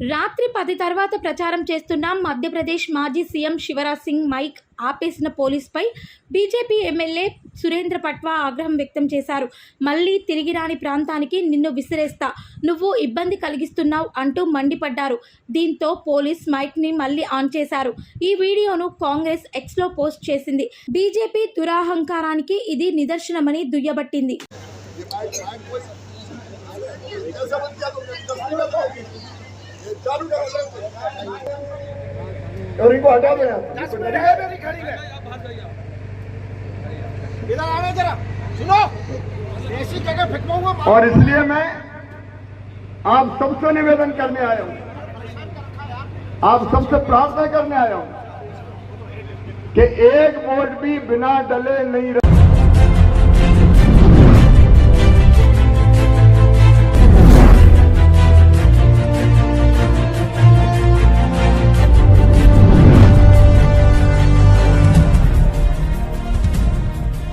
రాత్రి పది తర్వాత ప్రచారం చేస్తున్న మధ్యప్రదేశ్ మాజీ సీఎం శివరాజ్ సింగ్ మైక్ ఆపేసిన పోలీసుపై బీజేపీ ఎమ్మెల్యే సురేంద్ర పట్వా ఆగ్రహం వ్యక్తం చేశారు మళ్ళీ తిరిగి రాని ప్రాంతానికి నిన్ను విసిరేస్తా నువ్వు ఇబ్బంది కలిగిస్తున్నావు అంటూ మండిపడ్డారు దీంతో పోలీస్ మైక్ని మళ్ళీ ఆన్ చేశారు ఈ వీడియోను కాంగ్రెస్ ఎక్స్లో పోస్ట్ చేసింది బీజేపీ దురాహంకారానికి ఇది నిదర్శనమని దుయ్యబట్టింది और इनको हटा दो है इधर आना जरा। सुनो। ऐसी जगह फेंकवाऊँगा और इसलिए मैं आप सबसे निवेदन करने आया हूँ। आप सबसे प्रार्थना करने आया हूँ कि एक वोट भी बिना डले नहीं रह।